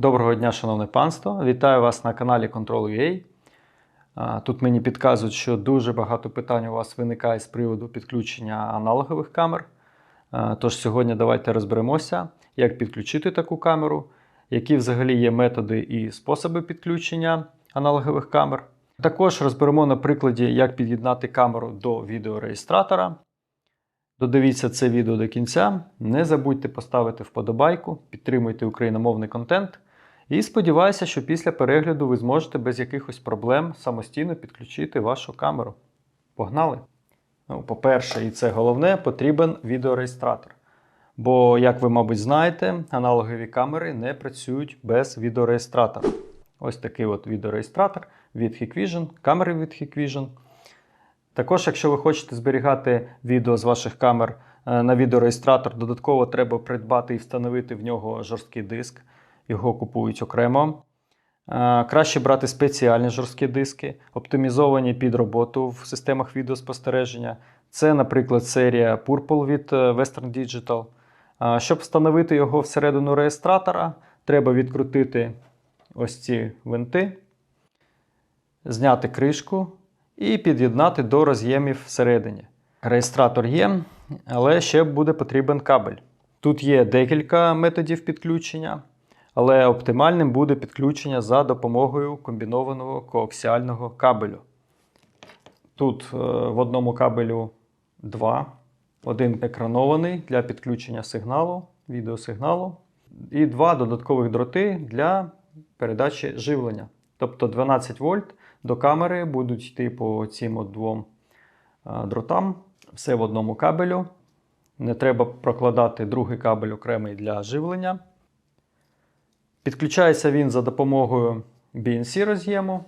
Доброго дня, шановне панство! Вітаю вас на каналі Control.ua. Тут мені підказують, що дуже багато питань у вас виникає з приводу підключення аналогових камер. Тож сьогодні давайте розберемося, як підключити таку камеру, які взагалі є методи і способи підключення аналогових камер. Також розберемо на прикладі, як під'єднати камеру до відеореєстратора. Додивіться це відео до кінця. Не забудьте поставити вподобайку, підтримуйте україномовний контент. І сподіваюся, що після перегляду ви зможете без якихось проблем самостійно підключити вашу камеру. Погнали! Ну, по-перше, і це головне, потрібен відеореєстратор. Бо, як ви, мабуть, знаєте, аналогові камери не працюють без відеореєстратора. Ось такий от відеореєстратор від Hikvision, камери від Hikvision. Також, якщо ви хочете зберігати відео з ваших камер е, на відеореєстратор, додатково треба придбати і встановити в нього жорсткий диск. Його купують окремо. Е, Краще брати спеціальні жорсткі диски, оптимізовані під роботу в системах відеоспостереження. Це, наприклад, серія Purple від е, Western Digital. Е, Щоб встановити його всередину реєстратора, треба відкрутити ось ці винти, зняти кришку і під'єднати до роз'ємів всередині. Реєстратор є, але ще буде потрібен кабель. Тут є декілька методів підключення, але оптимальним буде підключення за допомогою комбінованого коаксіального кабелю. Тут е, в одному кабелю два. Один екранований для підключення сигналу, відеосигналу, і два додаткових дроти для передачі живлення. Тобто 12 вольт до камери будуть йти по цим двом е, дротам. Все в одному кабелю. Не треба прокладати другий кабель окремий для живлення. Підключається він за допомогою BNC роз'єму.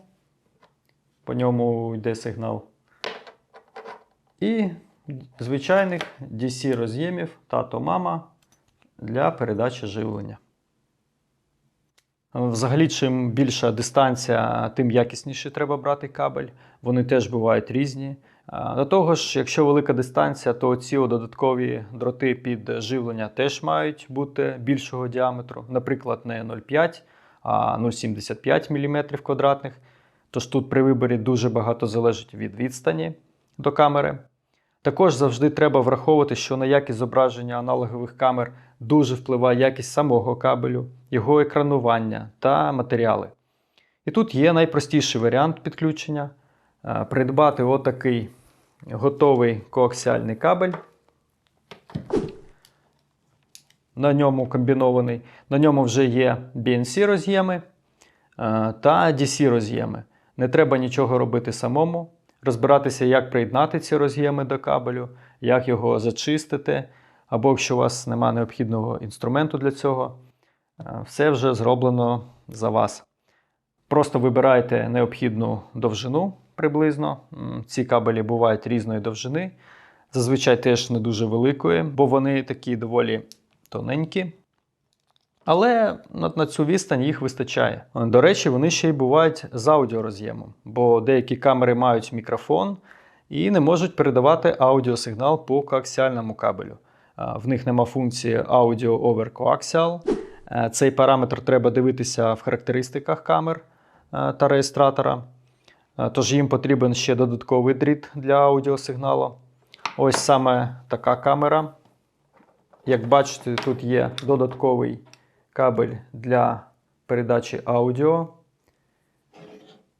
По ньому йде сигнал. І звичайних DC роз'ємів тато-мама для передачі живлення. Взагалі, чим більша дистанція, тим якісніше треба брати кабель. Вони теж бувають різні. До того ж, якщо велика дистанція, то ці додаткові дроти під живлення теж мають бути більшого діаметру. Наприклад, не 0,5, а 0,75 мм квадратних. Тож тут при виборі дуже багато залежить від відстані до камери. Також завжди треба враховувати, що на якість зображення аналогових камер дуже впливає якість самого кабелю, його екранування та матеріали. І тут є найпростіший варіант підключення. Придбати отакий готовий коаксіальний кабель. На ньому комбінований. На ньому вже є BNC роз'єми та DC роз'єми. Не треба нічого робити самому розбиратися, як приєднати ці роз'єми до кабелю, як його зачистити, або якщо у вас немає необхідного інструменту для цього, все вже зроблено за вас. Просто вибирайте необхідну довжину приблизно. Ці кабелі бувають різної довжини, зазвичай теж не дуже великої, бо вони такі доволі тоненькі. Але на, цю відстань їх вистачає. До речі, вони ще й бувають з аудіороз'ємом, бо деякі камери мають мікрофон і не можуть передавати аудіосигнал по коаксіальному кабелю. В них нема функції Audio over Coaxial. Е, Цей параметр треба дивитися в характеристиках камер е, та реєстратора. Е, Тож їм потрібен ще додатковий дріт для аудіосигналу. Ось саме така камера. Як бачите, тут є додатковий кабель для передачі аудіо.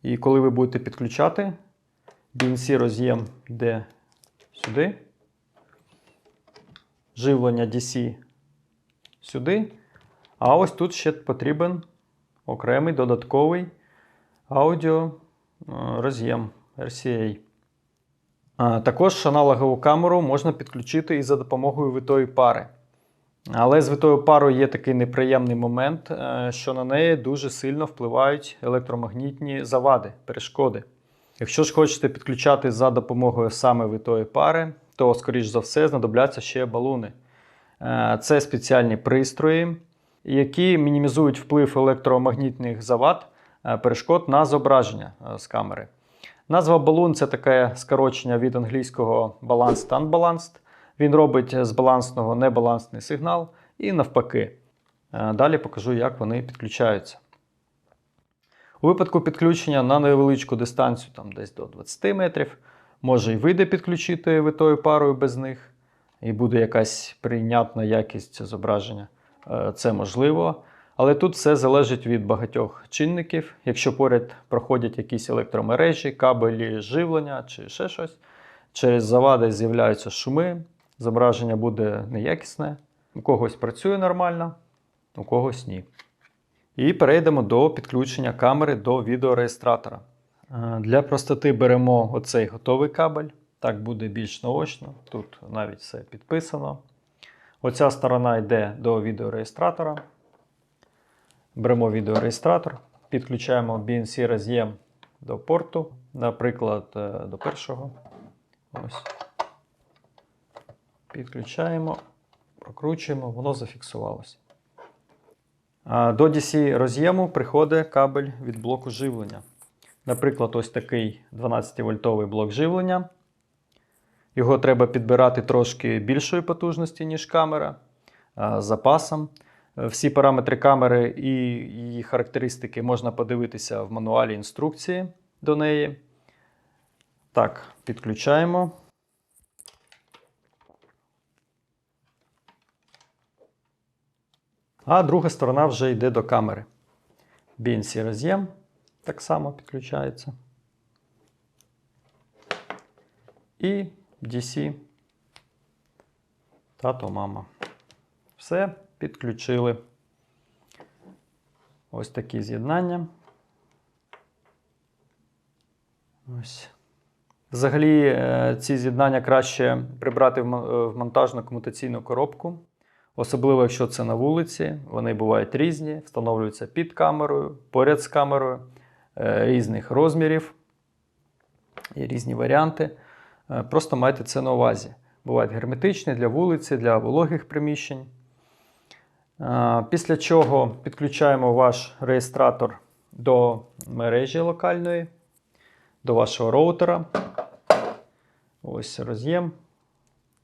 І коли ви будете підключати, BNC роз'єм йде сюди. Живлення DC сюди. А ось тут ще потрібен окремий додатковий аудіо роз'єм RCA. Також аналогову камеру можна підключити і за допомогою витої пари. Але з витою парою є такий неприємний момент, е, що на неї дуже сильно впливають електромагнітні завади, перешкоди. Якщо ж хочете підключати за допомогою саме витої пари, то, скоріш за все, знадобляться ще балуни. Е, Це спеціальні пристрої, які мінімізують вплив електромагнітних завад, е, перешкод на зображення е, з камери. Назва балун це таке скорочення від англійського balanced unbalanced. Він робить з балансного небалансний сигнал і навпаки. Е, Далі покажу, як вони підключаються. У випадку підключення на невеличку дистанцію, там десь до 20 метрів, може і вийде підключити витою парою без них, і буде якась прийнятна якість зображення. Е, Це можливо. Але тут все залежить від багатьох чинників. Якщо поряд проходять якісь електромережі, кабелі живлення чи ще щось, через завади з'являються шуми, зображення буде неякісне, у когось працює нормально, у когось ні. І перейдемо до підключення камери до відеореєстратора. Е, Для простоти беремо оцей готовий кабель. Так буде більш наочно. Тут навіть все підписано. Оця сторона йде до відеореєстратора. Беремо відеореєстратор, підключаємо BNC роз'єм до порту, наприклад, е, до першого. Ось. Підключаємо, прокручуємо, воно зафіксувалося. До DC роз'єму приходить кабель від блоку живлення. Наприклад, ось такий 12-вольтовий блок живлення. Його треба підбирати трошки більшої потужності, ніж камера, запасом. Е, Всі параметри камери і її характеристики можна подивитися в мануалі інструкції до неї. Так, підключаємо. А друга сторона вже йде до камери. BNC роз'єм так само підключається. І DC. Тато, мама. Все, підключили. Ось такі з'єднання. Ось. Взагалі, е, ці з'єднання краще прибрати е, в монтажну комутаційну коробку. Особливо, якщо це на вулиці, вони бувають різні, встановлюються під камерою, поряд з камерою, е, різних розмірів і різні варіанти. Просто майте це на увазі. Бувають герметичні для вулиці, для вологих приміщень. Після чого підключаємо ваш реєстратор до мережі локальної, до вашого роутера. Ось роз'єм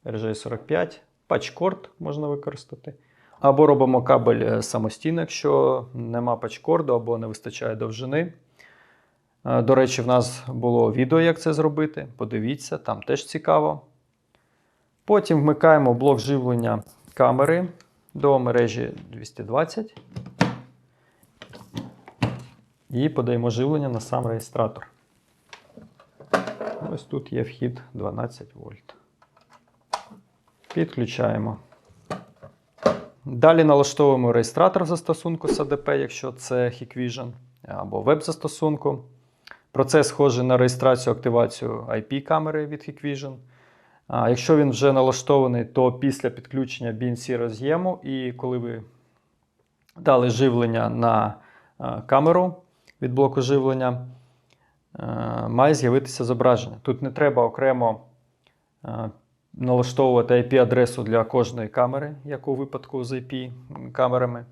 RJ45, патчкорд можна використати. Або робимо кабель е, самостійно, якщо нема патчкорду або не вистачає довжини. До речі, в нас було відео, як це зробити. Подивіться, там теж цікаво. Потім вмикаємо блок живлення камери до мережі 220 і подаємо живлення на сам реєстратор. Ось тут є вхід 12 вольт. Підключаємо. Далі налаштовуємо реєстратор застосунку SADP, якщо це Hikvision, або веб-застосунку. Процес схожий на реєстрацію активацію IP-камери від Hikvision. Якщо він вже налаштований, то після підключення BNC роз'єму, і коли ви дали живлення на камеру від блоку живлення, має з'явитися зображення. Тут не треба окремо налаштовувати IP-адресу для кожної камери, як у випадку з IP-камерами.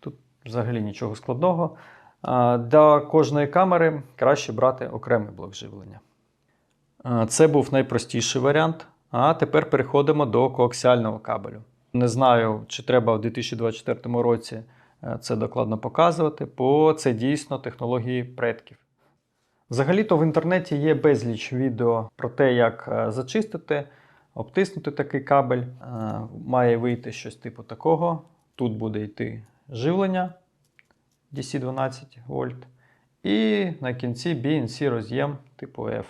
Тут взагалі нічого складного. Для кожної камери краще брати окремий блок живлення. Це був найпростіший варіант. А тепер переходимо до коаксіального кабелю. Не знаю, чи треба в 2024 році е, це докладно показувати, бо це дійсно технології предків. Взагалі-то в інтернеті є безліч відео про те, як е, зачистити, обтиснути такий кабель. Е, Має вийти щось типу такого. Тут буде йти живлення DC 12 вольт. І на кінці BNC роз'єм типу F.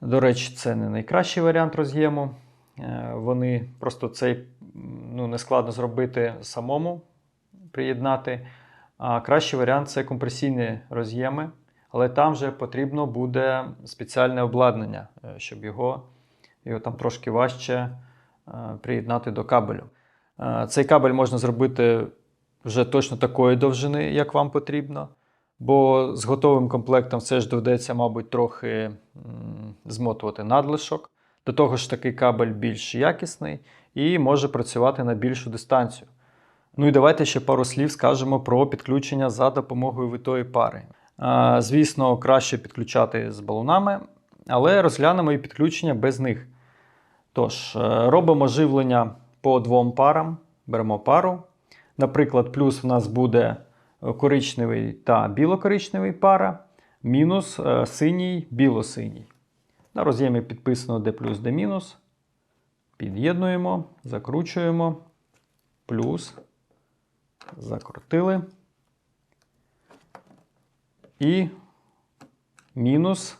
До речі, це не найкращий варіант роз'єму. Е, Вони просто цей ну, не складно зробити самому, приєднати. А кращий варіант це компресійні роз'єми, але там вже потрібно буде спеціальне обладнання, е, щоб його, його там трошки важче е, приєднати до кабелю. Цей кабель можна зробити вже точно такої довжини, як вам потрібно. Бо з готовим комплектом все ж доведеться, мабуть, трохи змотувати надлишок. До того ж, такий кабель більш якісний і може працювати на більшу дистанцію. Ну і давайте ще пару слів скажемо про підключення за допомогою витої пари. Звісно, краще підключати з балонами, але розглянемо і підключення без них. Тож, е, робимо живлення по двом парам беремо пару. Наприклад, плюс в нас буде коричневий та біло-коричневий пара, мінус е, синій, біло-синій. На роз'ємі підписано де плюс, де мінус. Під'єднуємо, закручуємо, плюс, закрутили. І мінус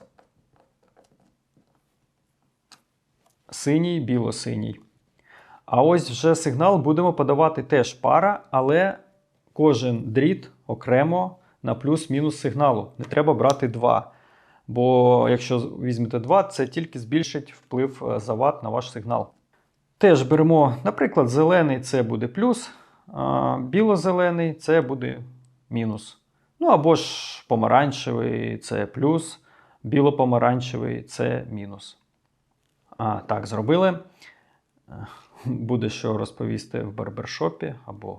синій, біло-синій. А ось вже сигнал будемо подавати теж пара, але кожен дріт окремо на плюс-мінус сигналу. Не треба брати два. Бо якщо візьмете два, це тільки збільшить вплив е, зават на ваш сигнал. Теж беремо, наприклад, зелений це буде плюс, а біло-зелений це буде мінус. Ну або ж помаранчевий це плюс, біло-помаранчевий це мінус. А, так, зробили. Е, Буде що розповісти в барбершопі або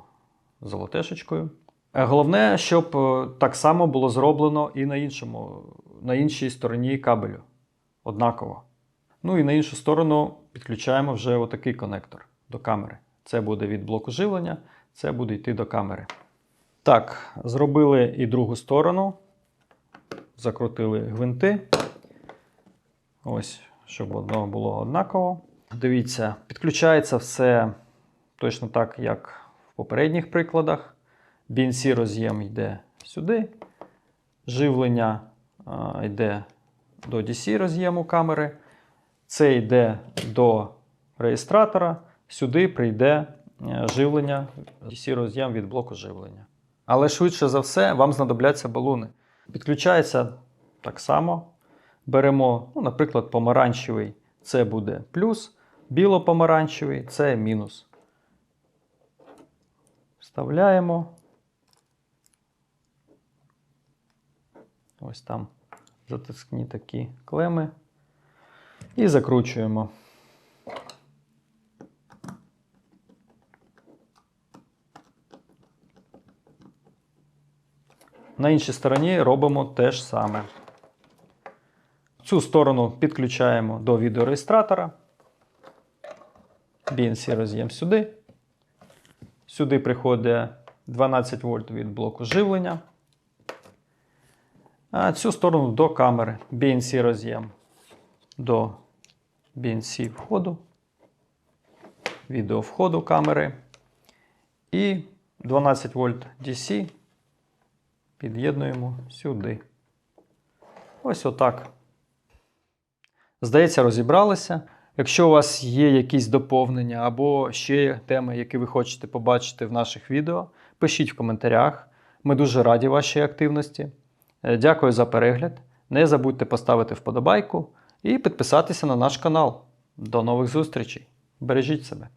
золотешечкою. Е, Головне, щоб е, так само було зроблено і на, іншому, на іншій стороні кабелю. Однаково. Ну і на іншу сторону підключаємо вже отакий конектор до камери. Це буде від блоку живлення, це буде йти до камери. Так, зробили і другу сторону. Закрутили гвинти. Ось, щоб одного було однаково. Дивіться, підключається все точно так, як попередніх прикладах. BNC роз'єм йде сюди. Живлення а, йде до DC роз'єму камери. Це йде до реєстратора. Сюди прийде е, живлення, DC роз'єм від блоку живлення. Але швидше за все, вам знадобляться балуни. Підключається так само. Беремо, ну, наприклад, помаранчевий це буде плюс, біло-помаранчевий це мінус. Вставляємо. Ось там затискні такі клеми. І закручуємо. На іншій стороні робимо те ж саме. Цю сторону підключаємо до відеореєстратора. BNC роз'єм сюди. Сюди приходить 12 вольт від блоку живлення. А цю сторону до камери. BNC роз'єм до BNC входу, відео входу камери. І 12 вольт DC під'єднуємо сюди. Ось отак. Здається, розібралися. Якщо у вас є якісь доповнення або ще теми, які ви хочете побачити в наших відео, пишіть в коментарях. Ми дуже раді вашій активності. Е, Дякую за перегляд. Не забудьте поставити вподобайку і підписатися на наш канал. До нових зустрічей. Бережіть себе!